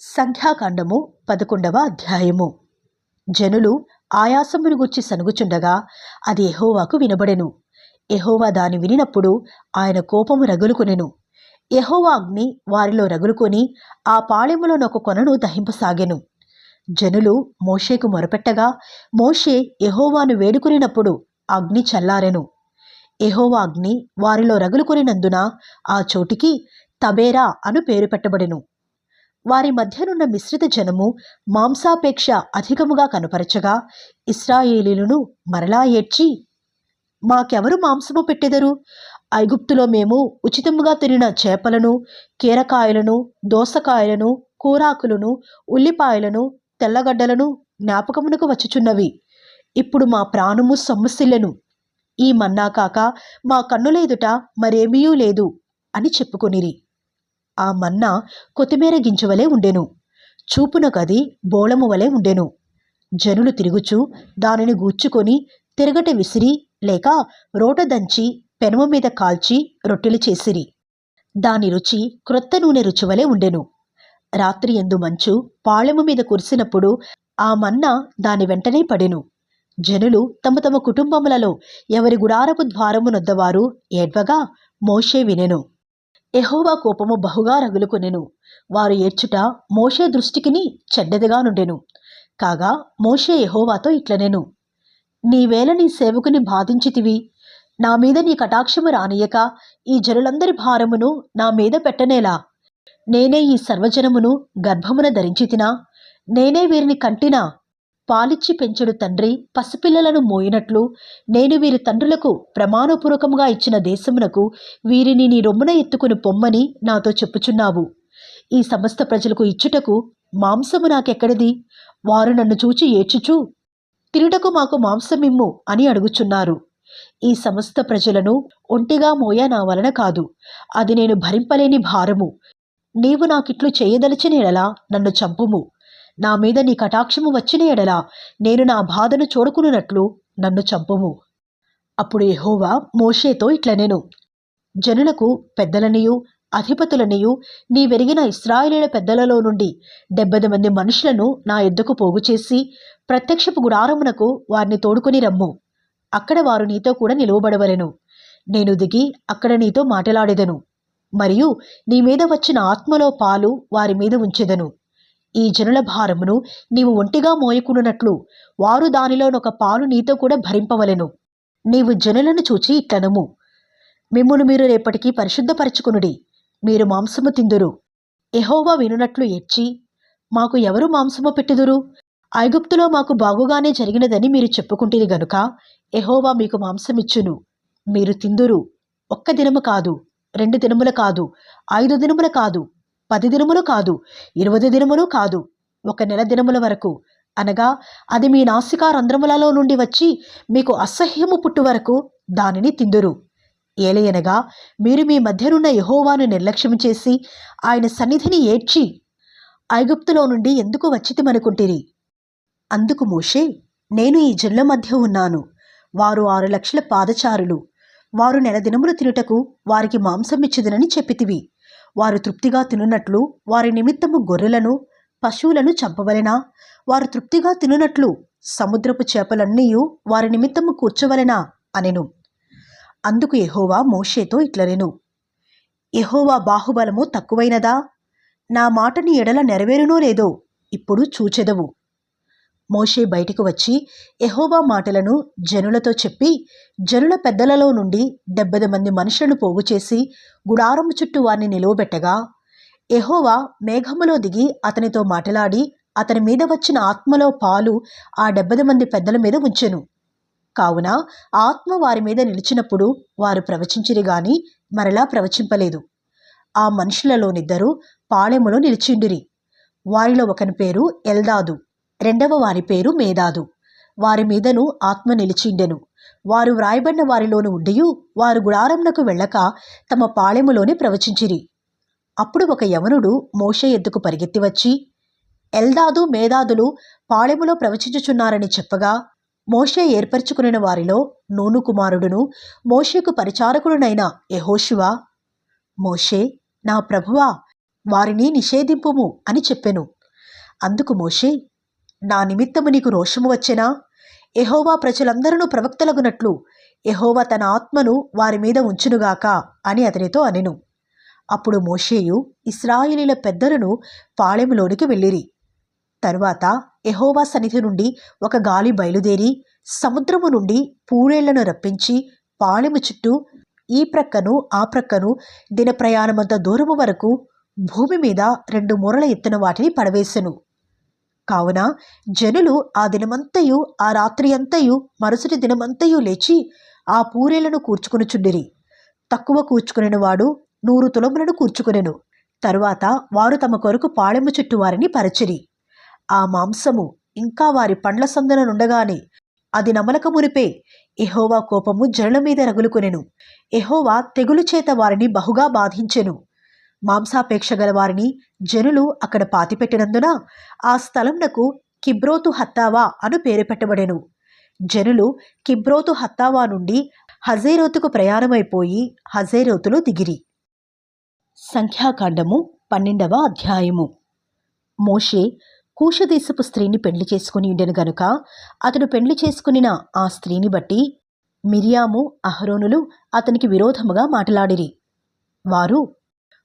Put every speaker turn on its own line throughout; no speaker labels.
సంఖ్యాకాండము పదకొండవ అధ్యాయము. జనులు ఆయాసమును గుచ్చి సనుగుచుండగా అది ఎహోవాకు వినబడెను. ఎహోవా దాని వినినప్పుడు ఆయన కోపము రగులుకొనెను. ఎహోవా అగ్ని వారిలో రగులుకొని ఆ పాళెములోనొక కొనను దహింపసాగెను. జనులు మోషేకు మొరపెట్టగా మోషే ఎహోవాను వేడుకొనినప్పుడు అగ్ని చల్లారెను. ఎహోవా అగ్ని వారిలో రగులుకొనినందున ఆ చోటికి తబేరా అను పేరు పెట్టబడెను. వారి మధ్యనున్న మిశ్రిత జనము మాంసాపేక్ష అధికముగా కనపరచగా ఇస్రాయేలీలను మరలా ఏడ్చి మాకెవరు మాంసము పెట్టెదరు? ఐగుప్తులో మేము ఉచితముగా తినిన చేపలను కీరకాయలను దోసకాయలను కూరాకులను ఉల్లిపాయలను తెల్లగడ్డలను జ్ఞాపకమునకు వచ్చుచున్నవి. ఇప్పుడు మా ప్రాణము సొమ్మసిల్లెను. ఈ మన్నా కాక మా కన్నుల ఎదుట మరేమీయూ లేదు అని చెప్పుకొనిరి. ఆ మన్నా కొత్తిమీర గింజవలే ఉండెను. చూపునకది బోళము వలె ఉండెను. జనులు తిరుగుచు దానిని గూర్చుకొని తిరగట విసిరి లేక రోట దంచి పెనమ మీద కాల్చి రొట్టెలు చేసిరి. దాని రుచి క్రొత్త నూనె రుచివలే ఉండెను. రాత్రి ఎందు మంచు పాళెము మీద కురిసినప్పుడు ఆ మన్న దాని వెంటనే పడెను. జనులు తమ తమ కుటుంబములలో ఎవరి గుడారపు ద్వారము నొద్దవారు ఏడ్వగా మోషే వినెను. ఎహోవా కోపము బహుగా రగులుకొనెను. వారు ఏడ్చుట మోషే దృష్టికిని చెడ్డదిగా నుండెను. కాగా మోషే ఎహోవాతో ఇట్లనెను. నీవేళ నీ సేవకుని బాధించితివి. నా మీద నీ కటాక్షము రానియక ఈ జనులందరి భారమును నా మీద పెట్టనేలా. నేనే ఈ సర్వజనమును గర్భమున ధరించితినా? నేనే వీరిని కంటినా? పాలిచ్చి పెంచుడు తండ్రి. పసిపిల్లలను మోయినట్లు నేను వీరి తండ్రులకు ప్రమాణపూర్వకంగా ఇచ్చిన దేశమునకు వీరిని నీ రొమ్మున ఎత్తుకుని పొమ్మని నాతో చెప్పుచున్నావు. ఈ సమస్త ప్రజలకు ఇచ్చుటకు మాంసము నాకెక్కడిది? వారు నన్ను చూచి ఏడ్చుచూ తిరుటకు మాకు మాంసమిమ్ము అని అడుగుచున్నారు. ఈ సమస్త ప్రజలను ఒంటిగా మోయా నా వలన కాదు. అది నేను భరింపలేని భారము. నీవు నాకిట్లు చేయదలిచిన నన్ను చంపుము. నా మీద నీ కటాక్షము వచ్చిన ఎడలా నేను నా బాధను చూడకునున్నట్లు నన్ను చంపుము. అప్పుడు ఎహోవా మోషేతో ఇట్లనెను జనులకు పెద్దలనియు అధిపతులనియు నీ వెరిగిన ఇస్రాయిలీల పెద్దలలో నుండి డెబ్బది మంది మనుషులను నా ఎద్దుకు పోగు చేసి ప్రత్యక్షపు గుడారమునకు వారిని తోడుకొని రమ్ము. అక్కడ వారు నీతో కూడా నిలువబడవలెను. నేను దిగి అక్కడ నీతో మాటలాడేదను. మరియు నీ మీద వచ్చిన ఆత్మలో పాలు వారి మీద ఉంచెదను. ఈ జనుల భారమును నీవు ఒంటిగా మోయకునున్నట్లు వారు దానిలోనొక పాలు నీతో కూడా భరింపవలెను. నీవు జనులను చూచి ఇట్లనము. మిమ్మును మీరు రేపటికి పరిశుద్ధపరచుకునుడి. మీరు మాంసము తిందురు. ఎహోవా వినునట్లు ఎచ్చి మాకు ఎవరు మాంసము పెట్టుదురు? ఐగుప్తులో మాకు బాగుగానే జరిగినదని మీరు చెప్పుకుంటుంది గనుక ఎహోవా మీకు మాంసమిచ్చును. మీరు తిందురు. ఒక్క దినము కాదు రెండు దినముల కాదు ఐదు దినముల కాదు పది దినములు కాదు ఇరవై దినములు కాదు ఒక నెల దినముల వరకు. అనగా అది మీ నాసికా రంధ్రములలో నుండి వచ్చి మీకు అసహ్యము పుట్టు వరకు దానిని తిందురు. ఏలయనగా మీరు మీ మధ్యనున్న యహోవాను నిర్లక్ష్యం చేసి ఆయన సన్నిధిని ఏడ్చి ఐగుప్తులో నుండి ఎందుకు వచ్చితిమనుకుంటిరి? అందుకు మోషే నేను ఈ జనుల మధ్య ఉన్నాను. వారు ఆరు లక్షల పాదచారులు. వారు నెల దినములు తినుటకు వారికి మాంసం ఇచ్చిదనని చెప్పితివి. వారు తృప్తిగా తినున్నట్లు వారి నిమిత్తము గొర్రెలను పశువులను చంపవలెనా? వారు తృప్తిగా తినున్నట్లు సముద్రపు చేపలన్నీయు వారి నిమిత్తము కూర్చోవలెనా? అనెను. అందుకు ఎహోవా మోషేతో ఇట్లనెను. ఎహోవా బాహుబలము తక్కువైనదా? నా మాటని ఎడల నెరవేరునో లేదో ఇప్పుడు చూచెదవు. మోషే బయటికి వచ్చి ఎహోబా మాటలను జనులతో చెప్పి జనుల పెద్దలలో నుండి డెబ్బది మంది మనుషులను పోగు చేసి గుడారము చుట్టూ వారిని నిలువబెట్టగా ఎహోవా మేఘములో దిగి అతనితో మాటలాడి అతని మీద వచ్చిన ఆత్మలో పాలు ఆ డెబ్బది మంది పెద్దల మీద ఉంచెను. కావున ఆత్మ వారి మీద నిలిచినప్పుడు వారు ప్రవచించిరి గాని మరలా ప్రవచింపలేదు. ఆ మనుషులలోనిద్దరూ పాళెములో నిలిచిండిరి. వారిలో ఒకని పేరు ఎల్దాదు. రెండవ వారి పేరు మేధాదు. వారి మీదను ఆత్మ నిలిచిండెను. వారు వ్రాయబడిన వారిలోను ఉండియు వారు గుడారంనకు వెళ్ళక తమ పాళెములోనే ప్రవచించిరి. అప్పుడు ఒక యవనుడు మోషే ఎద్దుకు పరిగెత్తి వచ్చి ఎల్దాదు మేధాదులు పాళెములో ప్రవచించుచున్నారని చెప్పగా మోషే ఏర్పరచుకుని వారిలో నూను కుమారుడును మోషేకు పరిచారకుడునైన యెహోషువా. మోషే నా ప్రభువా వారిని నిషేధింపుము అని చెప్పెను. అందుకు మోషే నా నిమిత్తము నీకు రోషము వచ్చెనా? ఎహోవా ప్రజలందరూ ప్రవక్తలగునట్లు ఎహోవా తన ఆత్మను వారి మీద ఉంచునుగాక అని అతనితో అనెను. అప్పుడు మోషేయు ఇస్రాయిలీల పెద్దలను పాళెములోనికి వెళ్ళిరి. తరువాత ఎహోవా సన్నిధి నుండి ఒక గాలి బయలుదేరి సముద్రము నుండి పూరేళ్ళను రప్పించి పాళెము చుట్టూ ఈ ప్రక్కను ఆ ప్రక్కను దిన ప్రయాణమంత దూరము వరకు భూమి మీద రెండు మూరల ఎత్తున వాటిని పడవేశెను కావున జనులు ఆ దినమంతయు ఆ రాత్రి అంతయు మరుసటి దినమంతయు లేచి ఆ పూరేలను కూర్చుకొనుచుండిరి. తక్కువ కూర్చుకునేను వాడు నూరు తులములను కూర్చుకొనెను. తరువాత వారు తమ కొరకు పాళెము చుట్టూ వారిని పరచిరి. ఆ మాంసము ఇంకా వారి పండ్ల సందన నుండగానే అది నమలక మురిపే ఎహోవా కోపము జనుల మీద రగులుకొనెను. ఎహోవా తెగులు చేత వారిని బహుగా బాధించెను. మాంసాపేక్ష గల వారిని జనులు అక్కడ పాతిపెట్టినందున ఆ స్థలంనకు కిబ్రోతు హత్తావా అను పేరు పెట్టబడెను. జనులు కిబ్రోతు హత్తావా నుండి హజేరోతుకు ప్రయాణమైపోయి హజేరోతులో దిగిరి. సంఖ్యాకాండము పన్నెండవ అధ్యాయము. మోషే కూషదేశపు స్త్రీని పెళ్ళి చేసుకుని ఉండెను గనుక అతడు పెళ్ళి చేసుకునిన ఆ స్త్రీని బట్టి మిరియాము అహరోనులు అతనికి విరోధముగా మాట్లాడిరి. వారు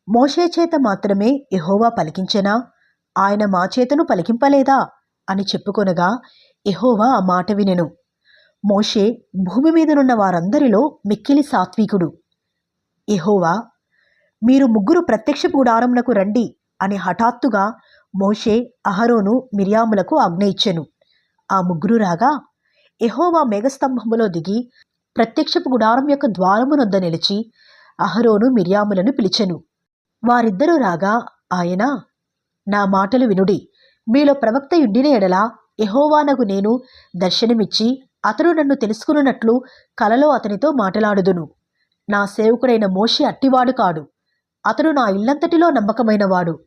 మోషే చేత మాత్రమే ఎహోవా పలికించెనా? ఆయన మా చేతను పలికింపలేదా? అని చెప్పుకొనగా ఎహోవా ఆ మాట వినెను. మోషే భూమి మీదనున్న వారందరిలో మిక్కిలి సాత్వికుడు. ఎహోవా మీరు ముగ్గురు ప్రత్యక్ష గుడారమునకు రండి అని హఠాత్తుగా మోషే అహరోను మిర్యాములకు ఆజ్ఞ ఇచ్చెను. ఆ ముగ్గురు రాగా ఎహోవా మేఘస్తంభములో దిగి ప్రత్యక్షపు గుడారం యొక్క ద్వారమునొద్ద నిలిచి అహరోను మిర్యాములను పిలిచెను. వారిద్దరూ రాగా ఆయన నా మాటలు వినుడి. మీలో ప్రవక్త యుండిన ఎడల ఎహోవానగు నేను దర్శనమిచ్చి అతడు నన్ను తెలుసుకున్నట్లు కలలో అతనితో మాట్లాడుదును. నా సేవకుడైన మోషి అట్టివాడు కాడు. అతడు నా ఇల్లంతటిలో నమ్మకమైనవాడు.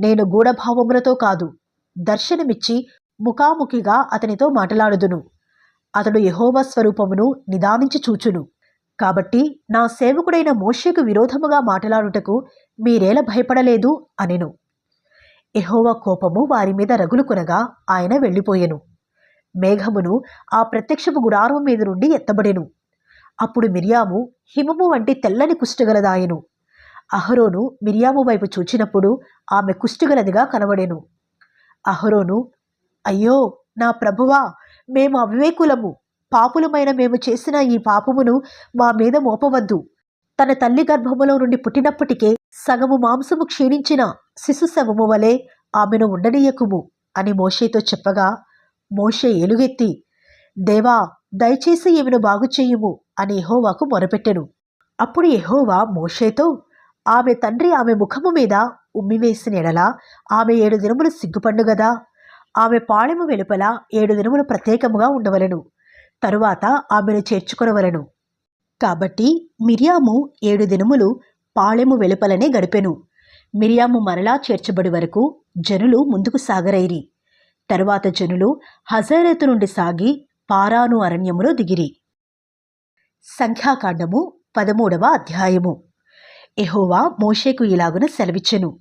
నేను గూఢభావములతో కాదు దర్శనమిచ్చి ముఖాముఖిగా అతనితో మాట్లాడుదును. అతడు యహోవ స్వరూపమును నిదానించి చూచును. కాబట్టి నా సేవకుడైన మోషేకు విరోధముగా మాట్లాడుటకు మీరేల భయపడలేదు అనెను. ఎహోవ కోపము వారి మీద రగులుకొనగా ఆయన వెళ్ళిపోయెను. మేఘమును ఆ ప్రత్యక్షపు గుడారం మీద నుండి ఎత్తబడెను. అప్పుడు మిరియాము హిమము వంటి తెల్లని కుష్ఠగలదాయెను అహరోను మిరియాము వైపు చూచినప్పుడు ఆమె కుష్ఠగలదిగా కనబడెను. అహరోను అయ్యో నా ప్రభువా మేము అవివేకులము. పాపులమైన మేము చేసిన ఈ పాపమును మా మీద మోపవద్దు. తన తల్లి గర్భములో నుండి పుట్టినప్పటికే సగము మాంసము క్షీణించిన శిశు శవము వలె ఆమెను ఉండనీయకుము అని మోషేతో చెప్పగా మోషే ఎలుగెత్తి దేవా దయచేసి ఈమెను బాగుచేయుము అని ఎహోవాకు మొరపెట్టెను. అప్పుడు ఎహోవా మోషేతో ఆమె తండ్రి ఆమె ముఖము మీద ఉమ్మివేసిన ఎడలా ఆమె ఏడు దినములు సిగ్గుపండుగదా? ఆమె పాళెము వెలుపల ఏడు దినములు ప్రత్యేకముగా ఉండవలెను. తరువాత ఆమెను చేర్చుకొనవలెను. కాబట్టి మిరియాము ఏడు దినములు పాళెము వెలుపలనే గడిపెను. మిరియాము మరలా చేర్చబడి వరకు జనులు ముందుకు సాగరైరి. తరువాత జనులు హజరేతు నుండి సాగి పారాను అరణ్యములో దిగిరి. సంఖ్యాకాండము పదమూడవ అధ్యాయము. ఎహోవా మోషేకు ఇలాగున సెలవిచ్చెను.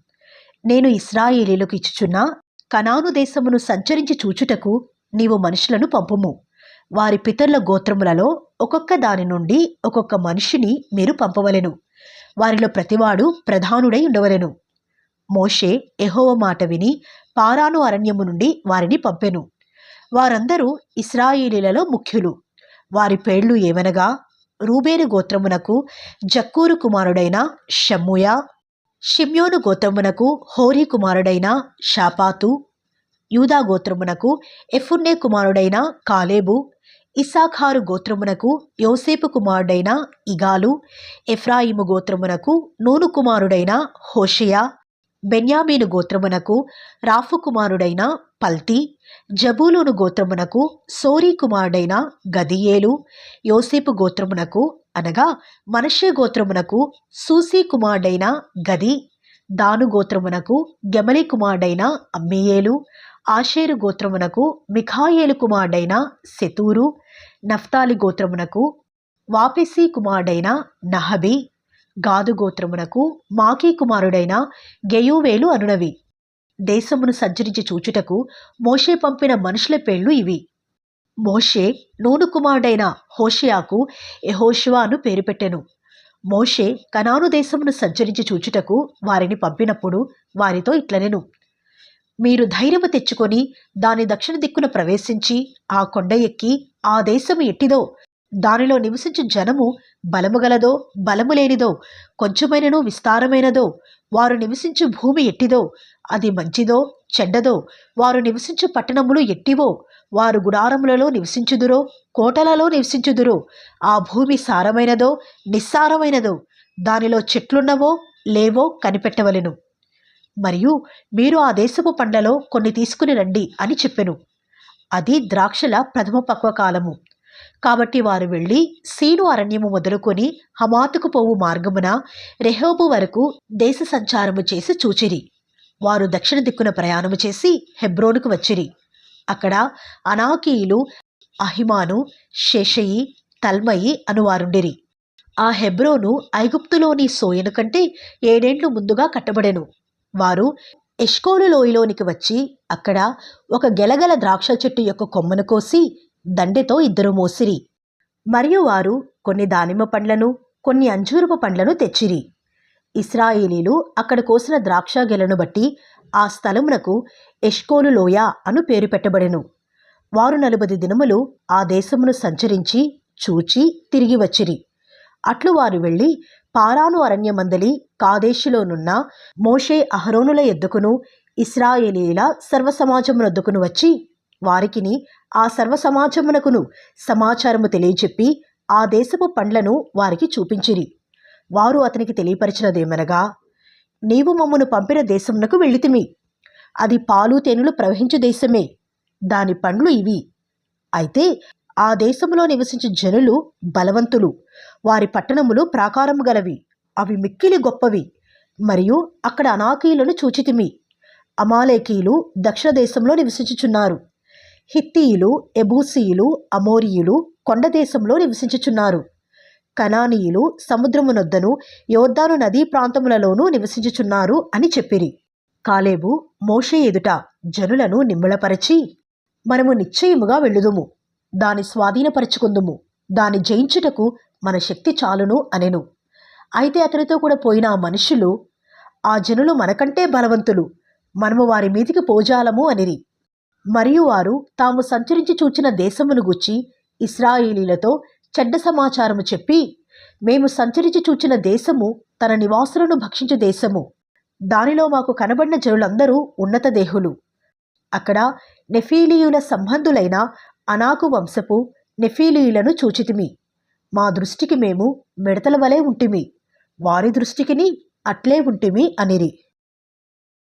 నేను ఇస్రాయేలీలకు ఇచ్చుచున్న కనాను దేశమును సంచరించి చూచుటకు నీవు మనుషులను పంపుము. వారి పితరుల గోత్రములలో ఒక్కొక్క దాని నుండి ఒక్కొక్క మనిషిని మీరు పంపవలెను. వారిలో ప్రతివాడు ప్రధానుడై ఉండవలెను. మోషే ఎహోవ మాట విని పారాను అరణ్యము నుండి వారిని పంపెను. వారందరూ ఇస్రాయిలీలలో ముఖ్యులు. వారి పేర్లు ఏవనగా రూబేను గోత్రమునకు జక్కూరు కుమారుడైన షమ్ముయ షిమ్యోను గోత్రమునకు హోరీ కుమారుడైన షాపాతు యూదా గోత్రమునకు ఎఫున్నే కుమారుడైన కాలేబు ఇసాఖారు గోత్రమునకు యోసేపు కుమారుడైన ఇగాలు ఎఫ్రాయిము గోత్రమునకు నూను కుమారుడైన హోషియా బెన్యామీను గోత్రమునకు రాఫు కుమారుడైన పల్తి జబూలోను గోత్రమునకు సోరీ కుమారుడైన గదియేలు యోసేపు గోత్రమునకు అనగా మనషే గోత్రమునకు సూసీ కుమారుడైన గది దాను గోత్రమునకు గెమలి కుమారుడైన అమ్మియేలు ఆషేరు గోత్రమునకు మిఖాయేలు కుమారుడైన సెతూరు నఫ్తాలి గోత్రమునకు వాపెసీ కుమారుడైన నహబి గాదు గోత్రమునకు మాకీ కుమారుడైన గెయూవేలు అనునవి. దేశమును సంచరించి చూచుటకు మోషే పంపిన మనుషుల పేర్లు ఇవి. మోషే నూను కుమారుడైన హోషియాకు యెహోషువ అను పేరు పెట్టెను. మోషే కనాను దేశమును సంచరించి చూచుటకు వారిని పంపినప్పుడు వారితో ఇట్లనెను. మీరు ధైర్యము తెచ్చుకొని దాని దక్షిణ దిక్కున ప్రవేశించి ఆ కొండ ఎక్కి ఆ దేశము ఎట్టిదో దానిలో నివసించు జనము బలము గలదో బలము లేనిదో కొంచెమైనను విస్తారమైనదో వారు నివసించు భూమి ఎట్టిదో అది మంచిదో చెడ్డదో వారు నివసించు పట్టణములు ఎట్టివో వారు గుడారములలో నివసించుదురో కోటలలో నివసించుదురో ఆ భూమి సారమైనదో నిస్సారమైనదో దానిలో చెట్లున్నవో లేవో కనిపెట్టవలెను. మరియు మీరు ఆ దేశపు పండ్లలో కొన్ని తీసుకుని రండి అని చెప్పెను. అది ద్రాక్షల ప్రథమ పక్వకాలము. కాబట్టి వారు వెళ్ళి సీను అరణ్యము మొదలుకొని హమాతుకు పోవు మార్గమున రెహోబు వరకు దేశ సంచారము చేసి చూచిరి. వారు దక్షిణ దిక్కున ప్రయాణము చేసి హెబ్రోనుకు వచ్చిరి. అక్కడ అనాకీయులు అహిమాను శేషయి తల్మయి అనువారుండిరి ఆ హెబ్రోను ఐగుప్తులోని సోయను కంటే ఏడేండ్లు ముందుగా కట్టబడెను. వారు ఎష్కోలు లోయలోనికి వచ్చి అక్కడ ఒక గెలగల ద్రాక్ష చెట్టు యొక్క కొమ్మను కోసి దండెతో ఇద్దరు మోసిరి. మరియు వారు కొన్ని దానిమ్మ పండ్లను కొన్ని అంజూరపు పండ్లను తెచ్చిరి. ఇస్రాయేలీలు అక్కడ కోసిన ద్రాక్ష గెలను బట్టి ఆ స్థలమునకు ఎష్కోలు లోయ అను పేరు పెట్టబడెను. వారు నలభై దినములు ఆ దేశమును సంచరించి చూచి తిరిగి వచ్చిరి. అట్లు వారు వెళ్ళి పారాను అరణ్యమందలి కాదేశులోనున్న మోషే అహరోనుల ఎద్దుకును ఇస్రాయేలీల సర్వసమాజమునొద్దుకును వచ్చి వారికిని ఆ సర్వసమాజమునకును సమాచారము తెలియచెప్పి ఆ దేశపు పండ్లను వారికి చూపించిరి. వారు అతనికి తెలియపరిచినదేమనగా నీవు మమ్మను పంపిన దేశమునకు వెళ్ళితిమి. అది పాలు తేనెలు ప్రవహించు దేశమే. దాని పండ్లు ఇవి. అయితే ఆ దేశంలో నివసించే జనులు బలవంతులు. వారి పట్టణములు ప్రాకారము గలవి అవి మిక్కిలి గొప్పవి మరియు అక్కడ అనాకీయులను చూచితిమి. అమాలేకీయులు దక్షిణ దేశంలో నివసించుచున్నారు. హిత్తీయులు ఎబూసీయులు అమోరియులు కొండ దేశంలో నివసించుచున్నారు. కనానీయులు సముద్రమునొద్దను యోర్దాను నదీ ప్రాంతములలోనూ నివసించుచున్నారు అని చెప్పిరి. కాలేబు మోషే ఎదుట జనులను నిమ్మలపరచి మనము నిశ్చయముగా వెళ్ళుదుము. దాని స్వాధీనపరచుకుందుము. దాని జయించుటకు మన శక్తి చాలును అనెను. అయితే అతనితో కూడా పోయిన ఆ మనుషులు ఆ జనులు మనకంటే బలవంతులు మనము వారి మీదికి పోజాలము అనిరి. మరియు వారు తాము సంచరించి చూచిన దేశమును గుచ్చి ఇస్రాయేలీలతో చెడ్డ సమాచారము చెప్పి మేము సంచరించి చూచిన దేశము తన నివాసులను భక్షించు దేశము. దానిలో మాకు కనబడిన జనులందరూ ఉన్నత దేహులు. అక్కడ నెఫీలీయుల సంబంధులైన అనాకు వంశపు నెఫీలీయులను చూచితిమి. మా దృష్టికి మేము మిడతల వలె ఉంటిమి. వారి దృష్టికిని అట్లే ఉంటిమి అనిరి.